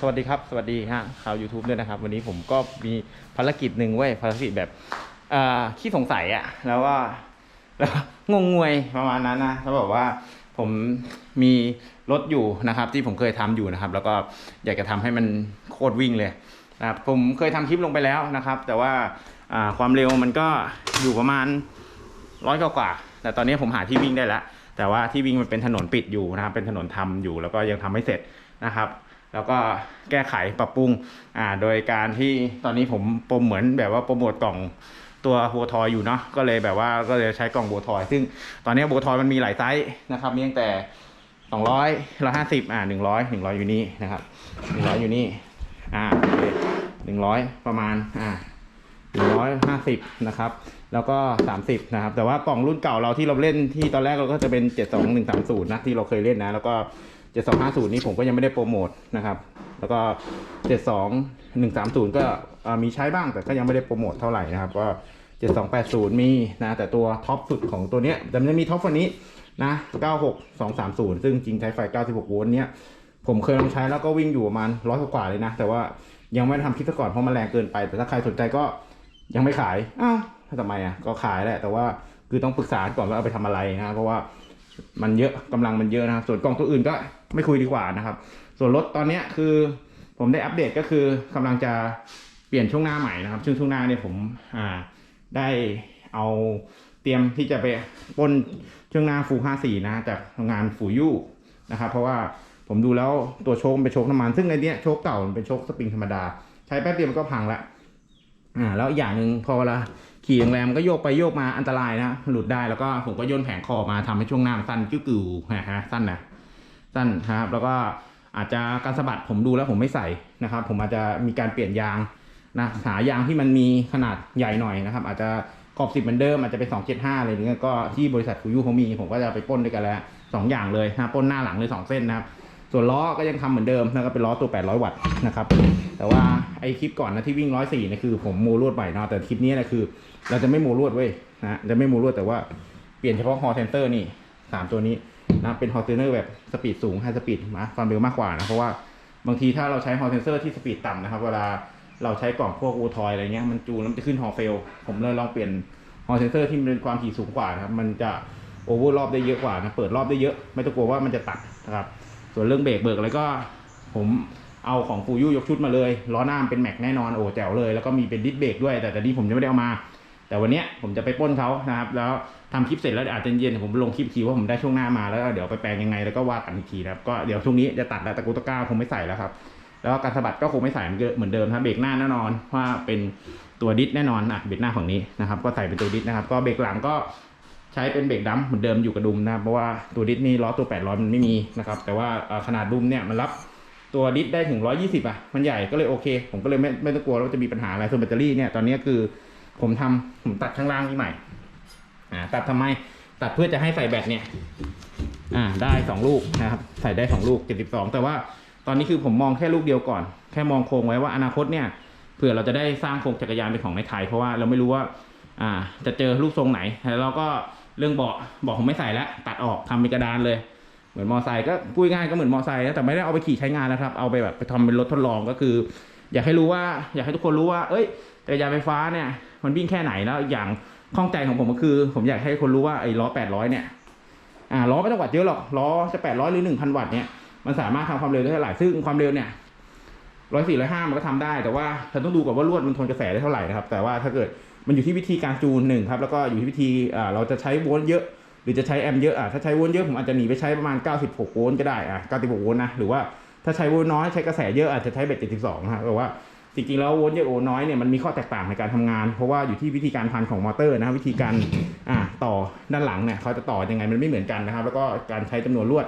สวัสดีครับ สวัสดีฮะชาว YouTube ด้วยนะครับ วันนี้ผมก็มีภารกิจหนึ่งเว้ยภารกิจแบบอ่าขี้สงสัยอะแล้วว่าแล้วงงงวยประมาณนั้นนะแล้วบอกว่าผมมีรถอยู่นะครับ ที่ผมเคยทำอยู่นะครับ แล้วก็อยากจะทำให้มันโคตรวิ่งเลยนะครับผมเคยทำคลิปลงไปแล้วนะครับ แต่ว่าอ่าความเร็วมันก็อยู่ประมาณร้อยกว่า แต่ตอนนี้ผมหาที่วิ่งได้แล้วแต่ว่าที่วิ่งมันเป็นถนนปิดอยู่นะครับ เป็นถนนทำอยู่ แล้วก็ยังทำไม่เสร็จนะครับ แล้วก็แก้ไขปรับปรุงอ่าโดยการที่ตอนนี้ผมโปรเหมือนแบบว่าโปรโมทกล่องตัวโบทอยอยู่เนาะก็เลยแบบว่าก็เลยใช้กล่องโบทอย ซึ่งตอนนี้โบทอยมันมีหลายไซส์นะครับมีตั้งแต่สองร้อยร้อยห้าสิบอ่าหนึ่งร้อยหนึ่งร้อยอยู่นี่นะครับหนึ่งร้อยอยู่นี่อ่าหนึ่งร้อยประมาณอ่าหนึ่งร้อยห้าสิบนะครับ แล้วก็สามสิบนะครับ แต่ว่ากล่องรุ่นเก่าเราที่เราเล่นที่ตอนแรกเราก็จะเป็นเจ็ดสองหนึ่งสามศูนย์นะที่เราเคยเล่นนะ แล้วก็ เจ็ดสองห้าศูนย์นี้ผมก็ยังไม่ได้โปรโมทนะครับ แล้วก็เจ็ดสองหนึ่งสามศูนย์ก็มีใช้บ้างแต่ก็ยังไม่ได้โปรโมทเท่าไหร่นะครับก็เจ็ดสองแปดศูนย์มีนะแต่ตัวท็อปสุดของตัวเนี้ยจะมีท็อปกว่านี้นะเก้าหกสองสามศูนย์ซึ่งจริงใช้ไฟเก้าสิบหกโวลต์เนี้ยผมเคยลองใช้แล้วก็วิ่งอยู่ประมาณร้อยกว่าเลยนะ แต่ว่ายังไม่ได้ทำคลิปซะก่อนเพราะมันแรงเกินไป แต่ถ้าใครสนใจก็ยังไม่ขาย อ้าวทำไมอะ ก็ขายแหละ แต่ว่าคือต้องปรึกษาก่อนว่าเอาไปทำอะไรนะ เพราะว่ามันเยอะกำลังมันเยอะนะครับส่วนกล่องตัวอื่นก็ ไม่คุยดีกว่านะครับ ส่วนรถตอนนี้คือผมได้อัปเดตก็คือกำลังจะเปลี่ยนช่วงหน้าใหม่นะครับซึ่งช่วงหน้าเนี่ยผมอ่าได้เอาเตรียมที่จะไปปนช่วงหน้าฟูห้าสี่นะจากงานฟูยู่นะครับ เพราะว่าผมดูแล้วตัวโชคมันเป็นโชคน้ำมัน ซึ่งในเนี้ยโชคเก่ามันเป็นโชคสปริงธรรมดา ใช้แป๊บเดียวมันก็พังละอ่าแล้วอย่างหนึ่งพอเวลาขี่แรงๆมันก็โยกไปโยกมาอันตรายนะหลุดได้แล้วก็ผมก็ย่นแผงคอมาทำให้ช่วงหน้ามันสั้นกิ้วกือนะฮะสั้นนะ สั้นนะครับ แล้วก็อาจจะการสะบัดผมดูแล้วผมไม่ใส่นะครับ ผมอาจจะมีการเปลี่ยนยางนะหายางที่มันมีขนาดใหญ่หน่อยนะครับ อาจจะขอบสิบเหมือนเดิมอาจจะเป็นสองเจ็ดห้าอะไรอย่างเงี้ยก็ที่บริษัทฟูยูเขามีผมก็จะไปป้นด้วยกันแล้วสองอย่างเลยนะป้นหน้าหลังเลยสองเส้นนะครับ ส่วนล้อก็ยังทำเหมือนเดิมนะก็เป็นล้อตัว800วัตต์นะครับ แต่ว่าไอคลิปก่อนนะที่วิ่ง104เนี่คือผมโมลวดใหม่เนาะแต่คลิปนี้นะคือ เราจะไม่โมลวดเว้ยนะจะไม่โมลวดแต่ว่าเปลี่ยนเฉพาะฮอเซนเตอร์นี่สามตัวนี้ นะเป็นฮอเซนเตอร์แบบสปีดสูงให้สปีดมาความเร็วมากกว่านะเพราะว่าบางทีถ้าเราใช้ฮอเซนเซอร์ที่สปีดต่ำนะครับ เวลาเราใช้กล่องพวกอูทอยอะไรเงี้ยมันจูนแล้วจะขึ้นฮอเฟล ผมเลยลองเปลี่ยนฮอเซนเซอร์ที่มันเป็นความถี่สูงกว่านะครับ มันจะโอเวอร์รอบได้เยอะกว่านะเปิดรอบได้เยอะ ไม่ต้องกลัวว่ามันจะตัดนะครับ ส่วนเรื่องเบรกเบิกอะไรก็ ผมเอาของฟูยูยกชุดมาเลยล้อหน้าเป็นแม็กแน่นอนโอ้แจ๋วเลย แล้วก็มีเป็นดิสเบรกด้วยแต่แต่นี้ผมยังไม่ได้เอามา แต่วันเนี้ยผมจะไปป้นเขานะครับ แล้วทำคลิปเสร็จแล้วอาจจะเย็นผมลงคลิปทีว่าผมได้ช่วงหน้ามาแล้วเดี๋ยวไปแปลงยังไงแล้วก็ว่ากันอีกทีนะครับก็เดี๋ยวช่วงนี้จะตัดแล้วตะกุตะก้าคงไม่ใส่แล้วครับ แล้วก็การสะบัดก็คงไม่ใส่เหมือนเดิมครับเบรกหน้าแน่นอนว่าเป็นตัวดิสแน่นอนอะเบรกหน้าฝั่งนี้นะครับ ก็ใส่เป็นตัวดิสนะครับ ก็เบรกหลังก็ใช้เป็นเบรกดัมเหมือนเดิมอยู่กับดุมนะเพราะว่าตัวดิสนี่ล้อตัว 800 มันไม่มีนะครับแต่ว่าขนาดดุมเนี่ยมันรับตัวดิสได้ถึง 120 อะ มันใหญ่ก็เลยโอเค ผมก็เลยไม่ไม่ต้องกลัวว่าจะมีปัญหาอะไรส่วนแบตเตอรี่เนี่ยตอนนี้คือ ผมทำผมตัดข้างล่างนี่ใหม่ อ่า ตัดทำไม ตัดเพื่อจะให้ใส่แบตเนี่ย อ่า ได้สองลูกนะครับ ใส่ได้สองลูก72แต่ว่าตอนนี้คือผมมองแค่ลูกเดียวก่อน แค่มองโครงไว้ว่าอนาคตเนี่ย เผื่อเราจะได้สร้างโครงจักรยานเป็นของในไทย เพราะว่าเราไม่รู้ว่า อ่า จะเจอรูปทรงไหน แล้วเราก็เรื่องเบาะเบาะผมไม่ใส่แล้ว ตัดออกทำเป็นกระดานเลย เหมือนมอไซค์ก็พูดง่ายก็เหมือนมอไซค์แต่ไม่ได้เอาไปขี่ใช้งานนะครับ เอาไปแบบไปทำเป็นรถทดลองก็คือ อยากให้รู้ว่า อยากให้ทุกคนรู้ว่า เอ้ย จักรยานไฟฟ้าเนี่ยมันวิ่งแค่ไหนแล้วอย่างข้องใจของผมก็คือ ผมอยากให้คนรู้ว่าไอ้ล้อ 800 เนี่ยอ่าล้อไม่ต้องวัตต์เยอะหรอกล้อจะ 800 หรือ 1,000 วัตต์เนี่ยมันสามารถทำความเร็วได้เท่าไหร่ซึ่งความเร็วเนี่ยร้อยสี่ร้อยห้ามันก็ทำได้แต่ว่าเราต้องดูก่อนว่าลวดมันทนกระแสได้เท่าไหร่นะครับแต่ว่าถ้าเกิดมันอยู่ที่วิธีการจูนหนึ่งครับแล้วก็อยู่ที่วิธีอ่าเราจะใช้โวลต์เยอะ หรือจะใช้แอมเยอะอะถ้าใช้โวลต์เยอะผมอาจจะหนีไปใช้ประมาณ 96 โวลต์ก็ได้อะ96 โวลต์นะหรือว่าถ้าใช้โวลต์น้อยใช้กระแสเยอะอาจจะใช้เบ็ด72นะแต่ว่า จริงๆแล้วโวลต์เยโวลต์น้อยเนี่ยมันมีข้อแตกต่างในการทำงาน เพราะว่าอยู่ที่วิธีการพันของมอเตอร์นะครับวิธีการอ่าต่อด้านหลังเนี่ยเขาจะต่อยังไงมันไม่เหมือนกันนะครับ แล้วก็การใช้จำนวนลวด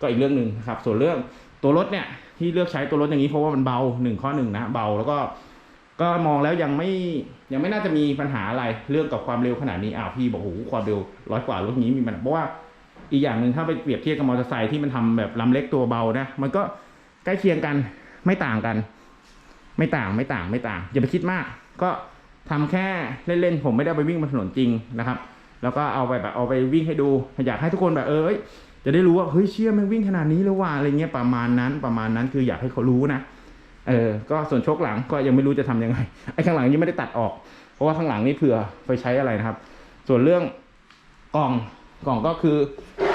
ก็อีกเรื่องหนึ่งครับ ส่วนเรื่องตัวรถเนี่ยที่เลือกใช้ตัวรถอย่างนี้เพราะว่ามันเบาหนึ่งข้อหนึ่งนะเบาแล้วก็ก็มองแล้วยังไม่ยังไม่น่าจะมีปัญหาอะไรเรื่องกับความเร็วขนาดนี้อ้าวพี่บอกโอ้โหความเร็วร้อยกว่ารถนี้มีมันเพราะว่าอีกอย่างหนึ่งถ้าไปเปรียบเทียบกับมอเตอร์ไซค์ที่มันทำแบบลำเล็กตัวเบานะมันก็ใกล้เคียงกันไม่ต่างกัน ไม่ต่างไม่ต่างไม่ต่าง อย่าไปคิดมาก ก็ทำแค่เล่นๆผมไม่ได้ไปวิ่งบนถนนจริงนะครับ แล้วก็เอาไปแบบเอาไปวิ่งให้ดูอยากให้ทุกคนแบบเออเอ้ยจะได้รู้ว่าเฮ้ยเชี่ยแมันวิ่งขนาดนี้เลยว่ะอะไรเงี้ยประมาณนั้นประมาณนั้นคืออยากให้เขารู้นะเออก็ส่วนชคหลังก็ยังไม่รู้จะทำยังไงไอ้ข้างหลังยังไม่ได้ตัดออก เพราะว่าข้างหลังนี่เผื่อไปใช้อะไรนะครับ ส่วนเรื่องกล่องกล่องก็คือ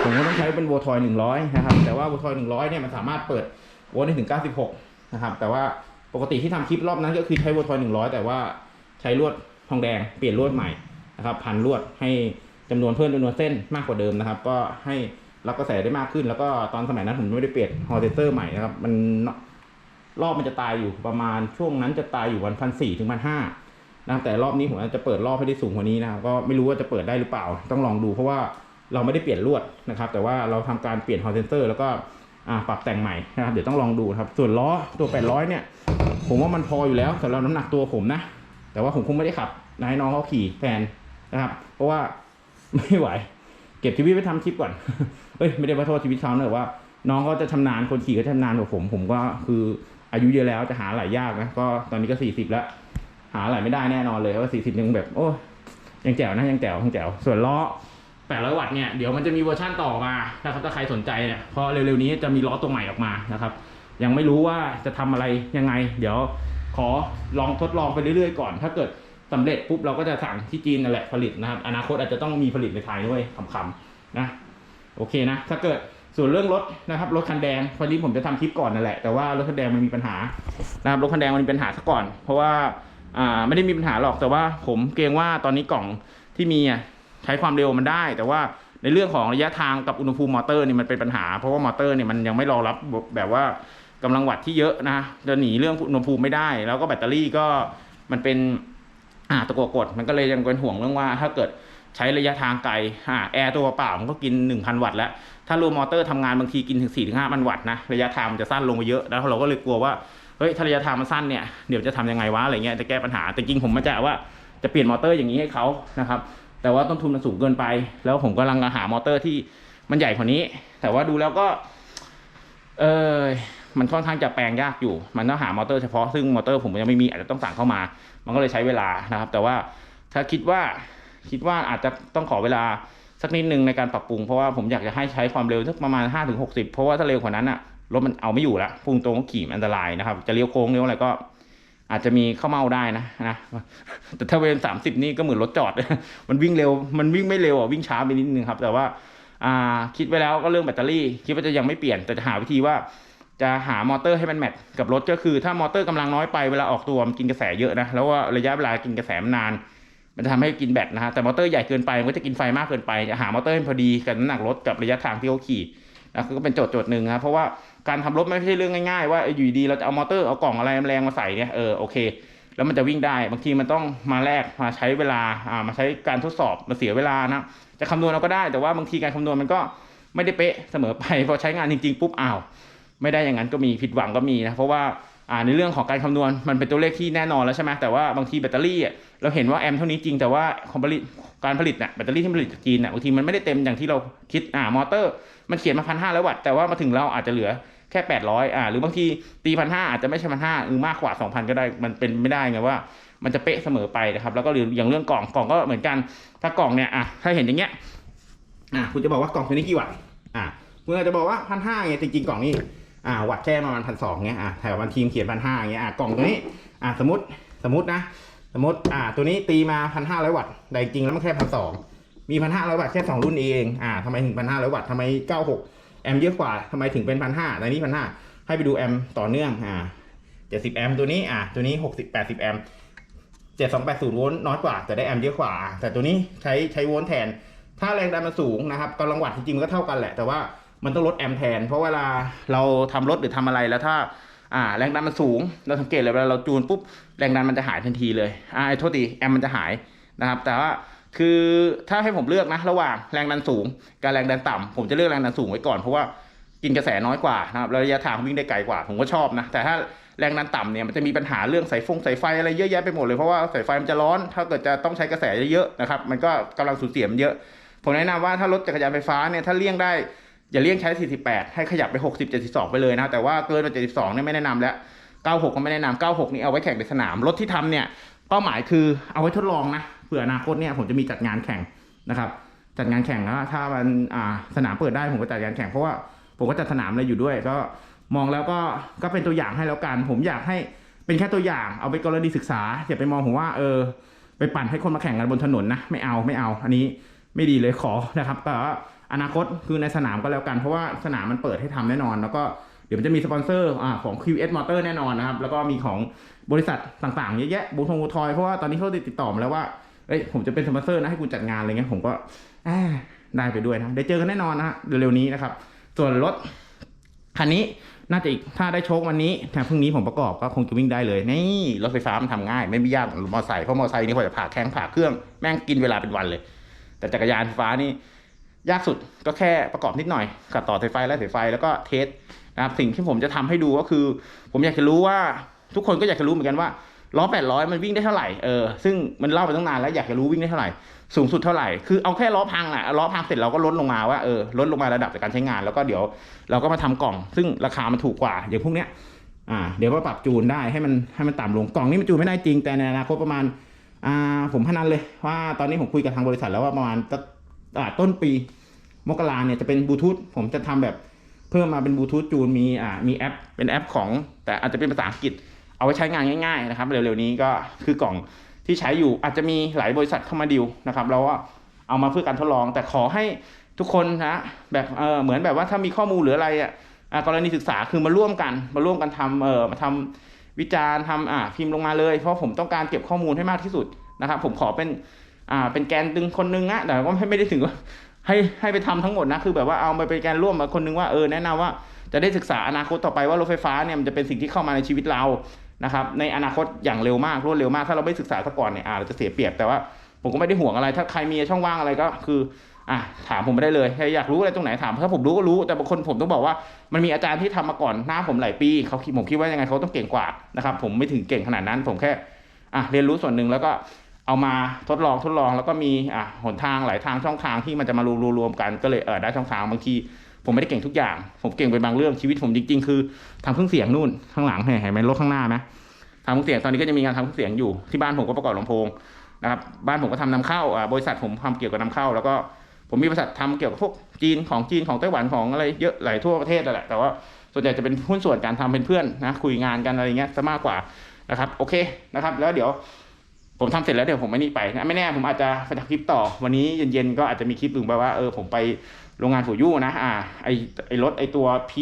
ผมก็ต้องใช้เป็นโวทอยหนึ่งร้อยนะครับแต่ว่าโวทอยหนึ่งร้อยเนี่ยมันสามารถเปิดโวลต์ได้ถึงเก้าสิบหกนะครับแต่ว่า กติที่ทำคลิปรอบนั้นก็คือใช้โวทอยหนึ่งร้อยแต่ว่าใช้ลวดทองแดงเปลี่ยนลวดใหม่นะครับพันลวดให้จำนวนเพิ่มจำนวนเส้นมากกว่าเดิมนะครับ ก็ให้รับกระแสได้มากขึ้น แล้วก็ตอนสมัยนั้นผมไม่ได้เปลี่ยนฮอร์เซเตอร์ใหม่นะครับมันรอบมันจะตายอยู่ประมาณช่วงนั้นจะตายอยู่วันพันสี่ถึงพันห้านะครับแต่รอบนี้ผมจะเปิดรอบให้ได้สูงกว่านี้นะครับก็ไม่รู้ว่าจะเปิดได้หรือเปล่า ต้องลองดูเพราะว่าเราไม่ได้เปลี่ยนลวดนะครับ แต่ว่าเราทำการเปลี่ยนฮอร์เซนเซอร์แล้วก็ปรับแต่งใหม่นะครับเดี๋ยวต้องลองดูครับ ส่วนล้อตัว 800 เนี่ย ผมว่ามันพออยู่แล้วสำหรับน้ำหนักตัวผมนะ แต่ว่าผมคงไม่ได้ขับนะให้น้องเขาขี่แทนนะครับ เพราะว่าไม่ไหว เก็บชีวิตไปทำคลิปก่อนเอ้ยไม่ได้มาโทษชีวิตเขาเนอะว่า น้องก็จะชำนาญคนขี่ก็ชำนาญกว่าผม ผมก็คืออายุเยอะแล้วจะหาหลายยากนะก็ตอนนี้ก็สี่สิบแล้ว หาอะไรไม่ได้แน่นอนเลยว่าสี่สิบยังแบบ โอ้ยังแจ๋วนะยังแจ๋วยังแจ๋วส่วนล้อแปดร้อยวัตต์เนี่ยเดี๋ยวมันจะมีเวอร์ชั่นต่อมานะครับถ้าใครสนใจเนี่ยเพราะเร็วๆนี้จะมีล้อตัวใหม่ออกมานะครับ ยังไม่รู้ว่าจะทำอะไรยังไง เดี๋ยวขอลองทดลองไปเรื่อยๆ ก่อน ถ้าเกิดสำเร็จปุ๊บเราก็จะสั่งที่จีนนั่นแหละผลิตนะครับ อนาคตอาจจะต้องมีผลิตในไทยด้วยคำๆนะโอเคนะ ถ้าเกิดส่วนเรื่องรถนะครับรถคันแดงพอดีผมจะทำคลิปก่อนนั่นแหละแต่ว่ารถคันแดงมันมีปัญหานะครับรถคันแดงมันมีปัญหาซะก่อน เพราะว่าอ่าไม่ได้มีปัญหาหรอกแต่ว่าผมเกรงว่าตอนนี้กล่องที่มีใช้ความเร็วมันได้ แต่ว่าในเรื่องของระยะทางกับอุณหภูมิมอเตอร์นี่มันเป็นปัญหา เพราะว่ามอเตอร์เนี่ยมันยังไม่รองรับแบบว่า กำลังวัตต์ที่เยอะนะจะหนีเรื่องอุณหภูมิไม่ได้ แล้วก็แบตเตอรี่ก็มันเป็นอ่าตะกัวกดมันก็เลยยังเป็นห่วงเรื่องว่า ถ้าเกิดใช้ระยะทางไกลอ่าแอร์ตัวเปล่ามันก็กิน 1,000 วัตต์แล้ว ถ้ารวมมอเตอร์ทำงานบางทีกินถึง4ี่ถึงห้าพันวัตต์นะระยะทางมันจะสั้นลงไปเยอะแล้วเราก็เลยกลัวว่าเฮ้ยถ้าระยะทางมันสั้นเนี่ยเดี๋ยวจะทำยังไงวะอะไรเงี้ยจะแก้ปัญหาแต่จริงผมมาจะว่าจะเปลี่ยนมอเตอร์อย่างนี้ให้เขานะครับแต่ว่าต้นทุนมันสูงเกินไป แล้วผมกำลังหามอเตอร์ที่มันใหญ่กว่านี้ แต่ว่าดูแล้วก็ เออ มันค่อนข้างจะแปลงยากอยู่ มันต้องหามอเตอร์เฉพาะซึ่งมอเตอร์ผมยังไม่มีอาจจะต้องสั่งเข้ามา มันก็เลยใช้เวลานะครับ แต่ว่าถ้าคิดว่าคิดว่าอาจจะต้องขอเวลาสักนิดนึงในการปรับปรุงเพราะว่าผมอยากจะให้ใช้ความเร็วสักประมาณ 5-60ถึง60เพราะว่าถ้าเร็วกว่านั้นอะรถมันเอาไม่อยู่ล้วพุ่งตรงก็ขี่อันตรายนะครับ จะเลี้ยวโค้งเลี้ยวอะไรก็อาจจะมีเข้าเมาได้นะนะแต่ถ้าเวลสามสิบนี่ก็เหมือนรถจอด มันวิ่งเร็ว มันวิ่งไม่เร็วอะวิ่งช้าไปนิดนึงครับ แต่ว่า อ่า คิดไว้แล้วก็เรื่องแบตเตอรี่ คิดว่าจะยังไม่เปลี่ยนแต่จะหาวิธีว่า จะหามอเตอร์ให้มันแมทกับรถก็คือ ถ้ามอเตอร์กำลังน้อยไปเวลาออกตัวมันกินกระแสเยอะนะแล้วว่าระยะเวลากินกระแสมันนาน มันจะทำให้กินแบตนะฮะแต่มอเตอร์ใหญ่เกินไปมันก็จะกินไฟมากเกินไปจะหามอเตอร์ให้พอดีกับน้ำหนักรถกับระยะทางที่เขาขี่นะก็เป็นโจทย์โจทย์หนึ่งนะเพราะว่าการทำรถไม่ใช่เรื่องง่ายๆว่าอยู่ดีเราจะเอามอเตอร์เอากล่องอะไรแรงมาใส่เนี่ยเออโอเคแล้วมันจะวิ่งได้บางทีมันต้องมาแลกมาใช้เวลาอ่ามาใช้การทดสอบมาเสียเวลานะจะคำนวณเราก็ได้แต่ว่าบางทีการคำนวณมันก็ไม่ได้เป๊ะเสมอไปพอใช้งานจริงๆปุ๊บอ้าว ไม่ได้อย่างนั้นก็มีผิดหวังก็มีนะเพราะว่าอ่าในเรื่องของการคำนวณมันเป็นตัวเลขที่แน่นอนแล้วใช่ไหมแต่ว่าบางทีแบตเตอรี่อะเราเห็นว่าแอมป์เท่านี้จริงแต่ว่าของผลิตการผลิตน่ะแบตเตอรี่ที่ผลิตจากจีนน่ะบางทีมันไม่ได้เต็มอย่างที่เราคิดอ่ามอเตอร์มันเขียนมาพันห้าร้อยวัตต์แต่ว่ามาถึงเราอาจจะเหลือแค่แปดร้อยอ่าหรือบางทีตีพันห้าอาจจะไม่ใช่พันห้าหรือมากกว่าสองพันก็ได้มันเป็นไม่ได้ไงว่ามันจะเป๊ะเสมอไปนะครับ แล้วก็หรืออย่างเรื่องกล่องกล่องก็เหมือนกันถ้ากล่องเนี่ยอะถ้าเห็นอย่างเงี้ยอะคุณจะบอกว่ากล่องตัวนี้กี่วัตต์อะคุณอาจจะบอกว่าพันห้าเงี้ยจริงๆกล่องนี้ อ่าวัดแค่ประมาณพันสองเงี้ยอ่าแถววันทีมเขียนพันห้าเงี้ยอ่ากล่องตัวนี้อ่าสมมติสมมตินะ สมมติอ่าตัวนี้ตีมาพันห้าร้อยวัตต์แต่จริงแล้วมันแค่พันสองมีพันห้าร้อยวัตต์แค่สองรุ่นเองอ่าทำไมถึงพันห้าร้อยวัตต์ทำไมเก้าหกแอมเยอะกว่าทำไมถึงเป็นพันห้าแต่นี้พันห้าให้ไปดูแอมต่อเนื่องอ่าเจ็ดสิบแอมตัวนี้อ่าตัวนี้หกสิบแปดสิบแอมเจ็ดสองแปดศูนย์โวลต์น้อยกว่าแต่ได้แอมเยอะกว่า แต่ตัวนี้ใช้ใช้โวลต์แทน ถ้าแรงดันมันสูงนะครับกำลังวัตต์จริงๆมันก็เท่ากันแหละแต่ว่า มันต้องลดแอมแทน เพราะเวลาเราทำรถหรือทำอะไรแล้วถ้าอ่าแรงดันมันสูง เราสังเกตเลยเวลาเราจูนปุ๊บแรงดันมันจะหายทันทีเลยอ่าโทษทีแอมมันจะหายนะครับแต่ว่าคือถ้าให้ผมเลือกนะระหว่างแรงดันสูงกับแรงดันต่ำผมจะเลือกแรงดันสูงไว้ก่อนเพราะว่ากินกระแสน้อยกว่านะครับระยะทางวิ่งได้ไกลกว่า ผมก็ชอบนะ แต่ถ้าแรงดันต่ำเนี่ยมันจะมีปัญหาเรื่องสายฟงสายไฟอะไรเยอะแยะไปหมดเลยเพราะว่าสายไฟมันจะร้อน ถ้าเกิดจะต้องใช้กระแสเยอะๆนะครับมันก็กำลังสูญเสียมเยอะ ผมแนะนำว่าถ้ารถจักรยานไฟฟ้าเนี่ยถ้าเลี่ยงได้ อย่าเลี่ยงใช้ 48 ให้ขยับไป 60 72 ไปเลยนะ แต่ว่าเกินกว่า72เนี่ยไม่แนะนำแล้ว 96 ก็ไม่แนะนำ96 นี่เอาไว้แข่งในสนาม รถที่ทำเนี่ยเป้าหมายคือเอาไว้ทดลองนะ เผื่ออนาคตเนี่ยผมจะมีจัดงานแข่งนะครับ จัดงานแข่งแล้วถ้ามันสนามเปิดได้ผมก็จัดงานแข่งเพราะว่าผมก็จัดสนามอะไรอยู่ด้วย ก็มองแล้วก็ก็เป็นตัวอย่างให้แล้วกัน ผมอยากให้เป็นแค่ตัวอย่างเอาไปกรณีศึกษาอย่าไปมองผมว่าเออไปปั่นให้คนมาแข่งกันบนถนนนะไม่เอาไม่เอา อันนี้ไม่ดีเลยขอนะครับแต่ว่า อนาคตคือในสนามก็แล้วกัน เพราะว่าสนามมันเปิดให้ทำแน่นอน แล้วก็เดี๋ยวมันจะมีสปอนเซอร์อของ QS Motor แน่นอนนะครับ แล้วก็มีของบริษัทต่างๆเยอะแยะบูทงบูทอยเพราะว่าตอนนี้เขาติดต่อมาแล้วว่าเอ้ยผมจะเป็นสปอนเซอร์นะให้คุณจัดงานอะไรเงี้ยผมก็ได้ไปด้วยนะได้เจอกันแน่นอนนะเร็วๆนี้นะครับ ส่วนรถคันนี้น่าจะอีกถ้าได้โชควันนี้ถ้าพรุ่งนี้ผมประกอบก็คงจะวิ่งได้เลย นี่รถไฟฟ้ามันทำง่าย ไม่มียากมอเตอร์ไซค์เพราะมอเตอร์ไซค์นี่พอจะผ่าแข้งผ่าเครื่องแม่งกินเวลาเป็นวันเลย แต่จักรยานไฟฟ้านี่ ยากสุดก็แค่ประกอบนิดหน่อยกับต่อสายไฟและสายไฟแล้วก็เทสนะครับสิ่งที่ผมจะทำให้ดูก็คือ ผมอยากจะรู้ว่าทุกคนก็อยากจะรู้เหมือนกันว่าล้อ800 มันวิ่งได้เท่าไหร่เออซึ่งมันเล่าไปตั้งนานแล้วอยากจะรู้วิ่งได้เท่าไหร่สูงสุดเท่าไหร่คือเอาแค่ล้อพังอะล้อพังเสร็จเราก็ลดลงมาว่าเออลดลงมาระดับจากการใช้งานแล้วก็เดี๋ยวเราก็มาทำกล่อง ซึ่งราคามันถูกกว่าอย่างพวกเนี้ยอ่าเดี๋ยวก็ปรับจูนได้ให้มันให้มันต่ำลงกล่องนี้มันจูนไม่ได้จริงแต่ในอนาคตประมาณอ่าผมพนันเลยว่าตอนนี้ผมคุยกับทางบริษัทแล้วว่าประมาณ ต้นปีมกราเนี่ยจะเป็นบลูทูธผมจะทำแบบเพิ่มมาเป็นบลูทูธจูนมีอ่ามีแอปเป็นแอปของ แต่อาจจะเป็นภาษาอังกฤษ เอาไว้ใช้งานง่าย ๆ นะครับ เร็วๆนี้ก็คือกล่องที่ใช้อยู่อาจจะมีหลายบริษัทเข้ามาดิวนะครับแล้วก็เอามาเพื่อการทดลอง แต่ขอให้ทุกคนนะแบบเออเหมือนแบบว่าถ้ามีข้อมูลหรืออะไรอะกรณีศึกษาคือมาร่วมกันมาร่วมกันทำเออมาทำวิจารณ์ทำอ่าพิมพ์ลงมาเลย เพราะผมต้องการเก็บข้อมูลให้มากที่สุดนะครับ ผมขอเป็น อ่าเป็นแกนดึงคนนึงนะแต่ก็ไม่ไม่ได้ถึงว่าให้ให้ไปทำทั้งหมดนะคือแบบว่าเอามาเป็นแกนร่วมมาคนนึงว่าเออแนะนำว่าจะได้ศึกษาอนาคตต่อไปว่ารถไฟฟ้าเนี่ยมันจะเป็นสิ่งที่เข้ามาในชีวิตเรานะครับในอนาคตอย่างเร็วมากรวดเร็วมาก ถ้าเราไม่ศึกษาซะก่อนเนี่ยอาเราจะเสียเปรียบแต่ว่าผมก็ไม่ได้ห่วงอะไร ถ้าใครมีช่องว่างอะไรก็คืออะถามผมไม่ได้เลยใครอยากรู้อะไรตรงไหนถามถ้าผมรู้ก็รู้แต่บางคนผมต้องบอกว่ามันมีอาจารย์ที่ทำมาก่อนหน้าผมหลายปีเขาคิดผมคิดว่ายังไงเขาต้องเก่งกว่านะครับผมไม่ถึงเก่งขนาดนั้นผมแค่อะเรียนรู้ส่วนหนึ่งแล้วก็ เอามาทดลองทดลองแล้วก็มีอะหนทางหลายทางช่องทางที่มันจะมารวมรวมกันก็เลยเออได้ช่องทางบางทีผมไม่ได้เก่งทุกอย่าง ผมเก่งไปบางเรื่องชีวิตผมจริง ๆ คือทำเครื่องเสียงนู่นข้างหลังเห็นไหมรถข้างหน้าไหมทำเครื่องเสียงตอนนี้ก็จะมีงานทำเครื่องเสียงอยู่ที่บ้านผมก็ประกอบลำโพงนะครับบ้านผมก็ทำนำเข้าอ่าบริษัทผมทำเกี่ยวกับนำเข้า แล้วก็ผมมีบริษัททำเกี่ยวกับพวกจีนของจีนของไต้หวันของอะไรเยอะหลายทั่วประเทศแหละแต่ว่าส่วนใหญ่จะเป็นหุ้นส่วนการทำเป็นเพื่อนนะคุยงานกันอะไรเงี้ยซะมากกว่านะครับโอเคนะครับ แล้วเดี๋ยว ผมทำเสร็จแล้วเดี๋ยวผมไม่นี่ไปนะไม่แน่ผมอาจจะไปทำคลิปต่อ วันนี้เย็นๆก็อาจจะมีคลิปหนึ่งไปว่าเออผมไปโรงงานฟูยู่นะอ่าไอไอรถไอตัว P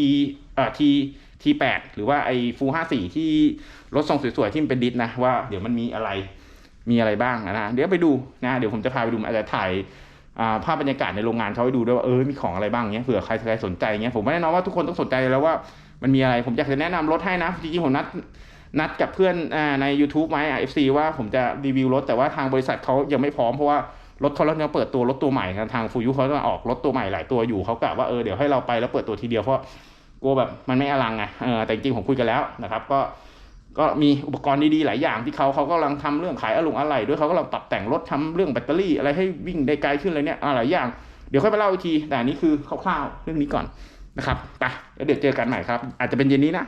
เอ่อ T T8 หรือว่าไอฟู54ที่รถทรงสวยๆที่มันเป็นดิสนะว่าเดี๋ยวมันมีอะไรมีอะไรบ้างนะเดี๋ยวไปดูนะเดี๋ยวผมจะพาไปดูอาจจะถ่ายภาพบรรยากาศในโรงงานเขาให้ดูด้วยว่าเออมีของอะไรบ้างเงี้ยเผื่อใครใครสนใจเงี้ยผมไม่แน่นอนว่าทุกคนต้องสนใจแล้วว่ามันมีอะไรผมอยากจะแนะนำรถให้นะจริงๆผมนัด นัดกับเพื่อนอใน YouTube ไหมอะ FC ว่าผมจะรีวิวรถ แต่ว่าทางบริษัทเขายังไม่พร้อมเพราะว่ารถเขาแล้วยังเปิดตัวรถตัวใหม่ทางฟูยุเขาจะออกรถตัวใหม่หลายตัวอยู่เขากะว่าเออเดี๋ยวให้เราไปแล้วเปิดตัวทีเดียวเพราะกลัวแบบมันไม่อลังไงเออแต่จริงผมคุยกันแล้วนะครับ ก็ก็มีอุปกรณ์ดีๆหลายอย่างที่เขาเขากำลังทำเรื่องขายอลุงอะไรด้วยเขากำลังปรับแต่งรถทำเรื่องแบตเตอรี่อะไรให้วิ่งได้ไกลขึ้นอะไรเนี่ยอ่าหลายอย่างเดี๋ยวค่อยไปเล่าอีกทีแต่อันนี้คือคร่าวๆเรื่องนี้ก่อนนะครับไปแล้วเดี๋ยวเจอกันใหม่ครับ อาจจะเป็นเย็นนี้นะ